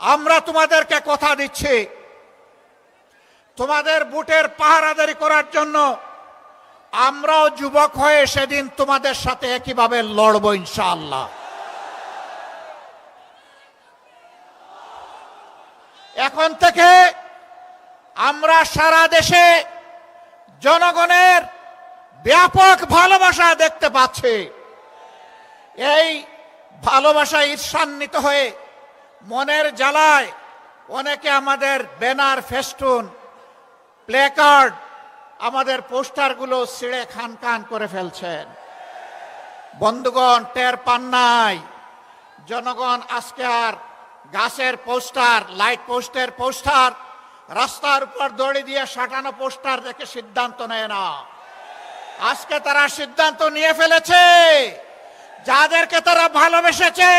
আমরা তোমাদেরকে কথা দিচ্ছি। তোমাদের বুটের পাহারাদারি করার জন্য আমরাও যুবক হয়ে সেদিন তোমাদের সাথে একইভাবে লড়ব ইনশাআল্লাহ। এখন থেকে আমরা সারা দেশে জনগণের ব্যাপক ভালোবাসা দেখতে পাচ্ছি। এই ভালোবাসা ঈর্ষান্বিত হয়ে মনের জ্বালায় অনেকে আমাদের ব্যানার, ফেস্টুন প্লেকার্ড আমাদের পোস্টারগুলো ছিঁড়ে খান খান করে ফেলছেন। বন্ধুগণ, টের পান নাই। জনগণ, আজকে আর গাছের পোস্টার, লাইট পোস্টের পোস্টার, রাস্তার উপর দড়ি দিয়ে সাঁটানো পোস্টার দেখে সিদ্ধান্ত নেয় না। আজকে তারা সিদ্ধান্ত নিয়ে ফেলেছে। যাদেরকে তারা ভালোবেসেছে